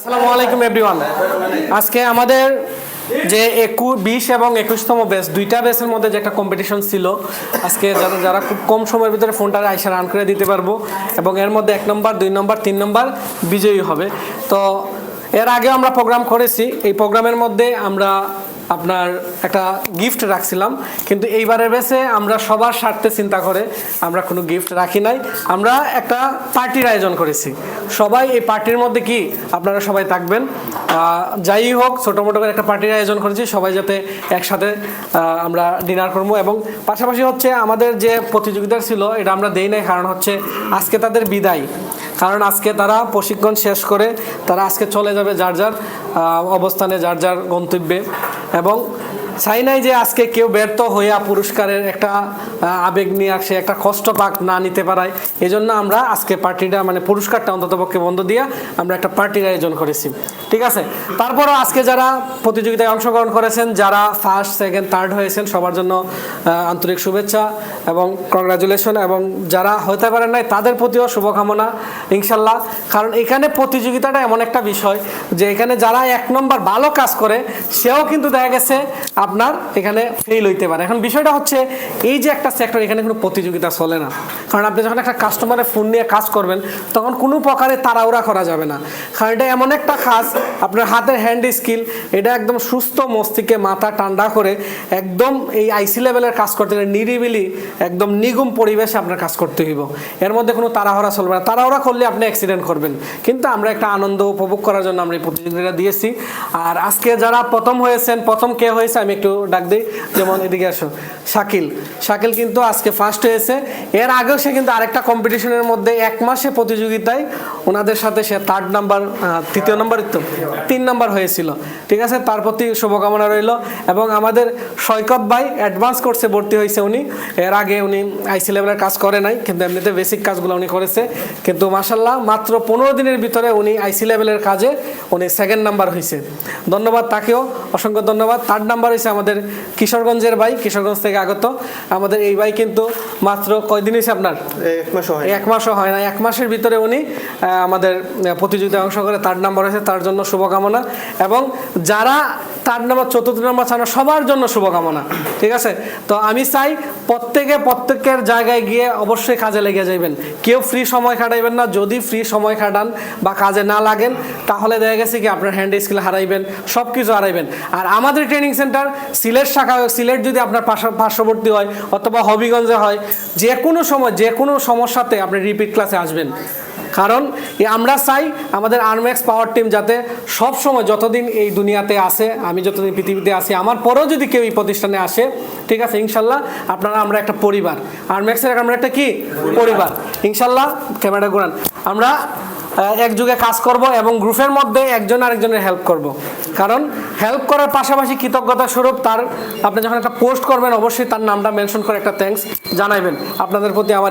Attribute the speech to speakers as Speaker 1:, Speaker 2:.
Speaker 1: আসসালামু আলাইকুম এভরিওয়ান আজকে আমাদের যে একু, বিশ এবং একুশতম বেস দুইটা বেসের মধ্যে যে একটা কম্পিটিশন ছিল, আজকে যারা যারা খুব কম সময়ের ভিতরে ফোনটা আইসা রান করে দিতে পারব, এবং এর মধ্যে এক নম্বর দুই নম্বর তিন নম্বর বিজয়ী হবে। তো, এর আগে আমরা প্রোগ্রাম করেছি, এই প্রোগ্রামের মধ্যে আমরা আপনার একটা গিফট রাখছিলাম। কিন্তু এইবারের বেসে আমরা সবার স্বার্থে চিন্তা করে আমরা কোনো গিফট রাখি নাই। আমরা একটা পার্টির আয়োজন করেছি। সবাই এই পার্টির মধ্যে কি? আপনারা সবাই থাকবেন। যাই হোক ছোটো মোটো করে একটা পার্টির আয়োজন করেছি। সবাই যাতে একসাথে আমরা ডিনার করব এবং পাশাপাশি হচ্ছে আমাদের যে প্রতিযোগিতা ছিল, এটা আমরা দেই নাই। কারণ হচ্ছে আজকে তাদের বিদায়। কারণ আজকে তারা প্রশিক্ষণ শেষ করে, তারা আজকে চলে যাবে যার যার অবস্থানে, যার যার গন্তব্যে। এবং চাই নাই যে আজকে কেউ ব্যর্থ হইয়া পুরস্কারের একটা আবেগ নিয়ে আসে, একটা কষ্ট পাক না নিতে পারায় এই জন্য আমরা আজকে পার্টিটা মানে পুরস্কারটা অন্ততপক্ষে বন্ধ দিয়ে আমরা একটা পার্টির আয়োজন করেছি। ঠিক আছে? তারপরও আজকে যারা প্রতিযোগিতায় অংশগ্রহণ করেছেন, যারা ফার্স্ট সেকেন্ড থার্ড হয়েছেন, সবার জন্য আন্তরিক শুভেচ্ছা এবং কংগ্রাচুলেশন এবং যারা হতে পারেন নাই, তাদের প্রতিও শুভকামনা। ইনশাল্লাহ। কারণ এখানে প্রতিযোগিতাটা এমন একটা বিষয় যে এখানে যারা এক নম্বর ভালো কাজ করে, সেও কিন্তু দেখা গেছে আপনার এখানে ফেল হইতে পারে। এখন বিষয়টা হচ্ছে, এই যে একটা সেক্টর এখানে কোনো প্রতিযোগিতা চলে না, কারণ আপনি যখন একটা কাস্টমারের ফোন নিয়ে কাজ করবেন, তখন কোনো প্রকারে তাড়াহুড়া করা যাবে না। কারণ এটা এমন একটা কাজ, আপনার হাতের হ্যান্ড স্কিল এটা একদম সুস্থ মস্তিষ্কে মাথা ঠান্ডা করে একদম এই আইসি লেভেলের কাজ করতে গেলে নিরিবিলি, একদম নিগুম পরিবেশে আপনার কাজ করতে হইব। এর মধ্যে কোনো তাড়াহুড়া চলবে না। তাড়াহুড়া করলে আপনি অ্যাক্সিডেন্ট করবেন। কিন্তু আমরা একটা আনন্দ উপভোগ করার জন্য আমরা এই প্রতিযোগিতা দিয়েছি। আর আজকে যারা প্রথম হয়েছেন, প্রথম কে হয়েছে আমি একটু ডাক দিই। যেমন এদিকে আসো, শাকিল। শাকিল কিন্তু আজকে ফার্স্ট হয়েছে। এর আগেও সে কিন্তু আরেকটা কম্পিটিশনের মধ্যে এক মাসে প্রতিযোগিতায় ওনাদের সাথে সে থার্ড নাম্বার তৃতীয় নাম্বার তো, তিন নাম্বার হয়েছিল। ঠিক আছে? তার প্রতি শুভকামনা রইল। এবং আমাদের সৈকত ভাই অ্যাডভান্স কোর্সে ভর্তি হয়েছে উনি। এর আগে উনি আইসি লেভেলের কাজ করে নাই, কিন্তু এমনিতে বেসিক কাজগুলো উনি করেছে। কিন্তু মাসাল্লাহ মাত্র পনেরো দিনের ভিতরে উনি আইসি লেভেলের কাজে উনি সেকেন্ড নাম্বার হয়েছে ধন্যবাদ তাকেও অসংখ্য ধন্যবাদ। থার্ড নাম্বার হয়েছে আমাদের কিশোরগঞ্জের ভাই কিশোরগঞ্জ থেকে আগত। আমাদের এই ভাই কিন্তু মাত্র কয়দিন হয়েছে আপনার?
Speaker 2: এক হয়
Speaker 1: এক মাসও হয় না এক মাসের ভিতরে উনি আমাদের প্রতিযোগিতায় অংশ করে তার নাম্বার হয়েছে। তার জন্য শুভকামনা। এবং যারা তার নাম্বার চতুর্থ নাম্বার চানো সবার জন্য শুভকামনা, ঠিক আছে? তো আমি চাই প্রত্যেকে প্রত্যেকের জায়গায় গিয়ে অবশ্যই কাজে লেগে যাইবেন। কেউ ফ্রি সময় কাটাইবেন না, যদি ফ্রি সময় কাটান বা কাজে না লাগেন, তাহলে দেখা গেছে কি আপনার হ্যান্ড স্কিল হারাইবেন সব কিছু হারাইবেন। আর আমাদের ট্রেনিং সেন্টার সিলেট শাখা, সিলেট যদি আপনার পার্শ্ববর্তী হয় অথবা হবিগঞ্জে হয় যে কোনো সময় যে কোনো সমস্যাতে আপনি রিপিট ক্লাসে আসবেন। কারণ আমরা চাই আমাদের আর্মেক্স পাওয়ার টিম যাতে সব সময় যতদিন এই দুনিয়াতে আসে আমি যতদিন পৃথিবীতে আসি আমার পরেও যদি কেউ এই প্রতিষ্ঠানে আসে, ঠিক আছে, ইনশাল্লাহ আপনারা, আমরা একটা পরিবার। আর্মেক্সের আমরা একটা কি? পরিবার। ইনশাল্লাহ ক্যামেরা ঘুরান। আমরা এক যুগে কাজ করব এবং গ্রুপের মধ্যে একজন আরেকজনের হেল্প করব। কারণ হেল্প করার পাশাপাশি কৃতজ্ঞতা স্বরূপ তার, আপনি যখন একটা পোস্ট করবেন, অবশ্যই তার নামটা মেনশন করে একটা থ্যাঙ্কস জানাইবেন। আপনাদের প্রতি আমার